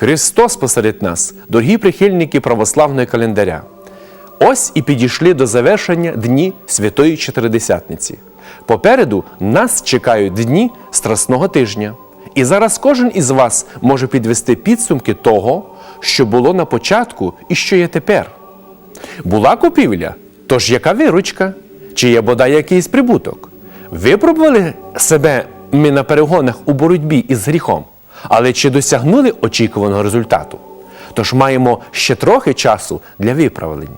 Христос посеред нас, дорогі прихильники православного календаря. Ось і підійшли до завершення дні Святої Чотиридесятниці. Попереду нас чекають дні Страсного тижня. І зараз кожен із вас може підвести підсумки того, що було на початку і що є тепер. Була купівля, тож яка виручка? Чи є бодай якийсь прибуток? Випробували себе ми на перегонах у боротьбі із гріхом, але чи досягнули очікуваного результату? Тож маємо ще трохи часу для виправлень.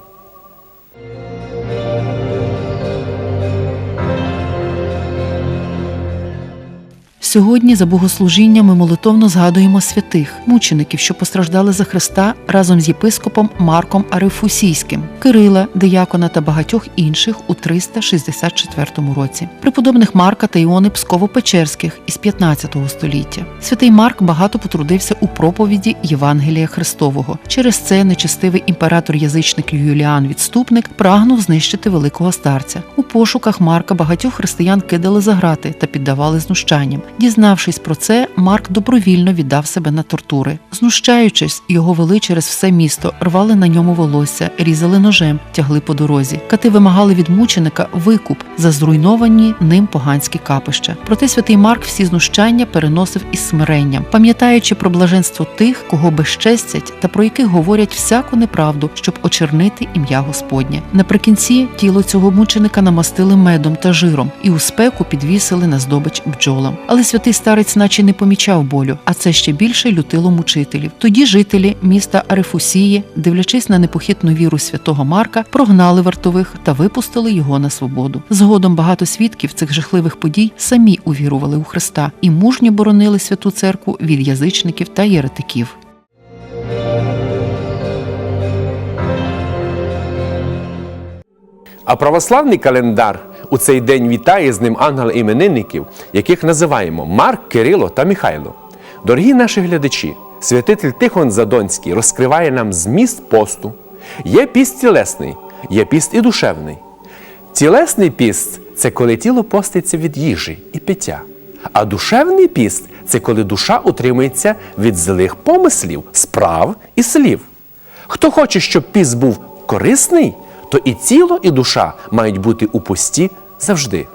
Сьогодні за богослужінням ми молитовно згадуємо святих мучеників, що постраждали за Христа разом з єпископом Марком Арифусійським, Кирила, Диякона та багатьох інших у 364 році, преподобних Марка та Іони Псково-Печерських із 15 століття. Святий Марк багато потрудився у проповіді Євангелія Христового. Через це нечестивий імператор-язичник Юліан Відступник прагнув знищити великого старця. Пошуках Марка багатьох християн кидали за грати та піддавали знущанням. Дізнавшись про це, Марк добровільно віддав себе на тортури. Знущаючись, його вели через все місто, рвали на ньому волосся, різали ножем, тягли по дорозі. Кати вимагали від мученика викуп за зруйновані ним поганські капища. Проте святий Марк всі знущання переносив із смиренням, пам'ятаючи про блаженство тих, кого безчестять та про яких говорять всяку неправду, щоб очернити ім'я Господнє. Наприкінці тіло цього мученика намастили медом та жиром і у спеку підвісили на здобич бджолам. Але святий старець, наче не помічав болю, а це ще більше лютило мучителів. Тоді жителі міста Арифусії, дивлячись на непохитну віру святого Марка, прогнали вартових та випустили його на свободу. Згодом багато свідків цих жахливих подій самі увірували у Христа і мужньо боронили святу церкву від язичників та єретиків. А православний календар у цей день вітає з ним ангел-іменинників, яких називаємо Марк, Кирило та Михайло. Дорогі наші глядачі, святитель Тихон Задонський розкриває нам зміст посту. Є піст тілесний, є піст і душевний. Тілесний піст це коли тіло поститься від їжі і пиття. А душевний піст це коли душа утримується від злих помислів, справ і слів. Хто хоче, щоб піст був корисний, то і тіло, і душа мають бути у пості завжди.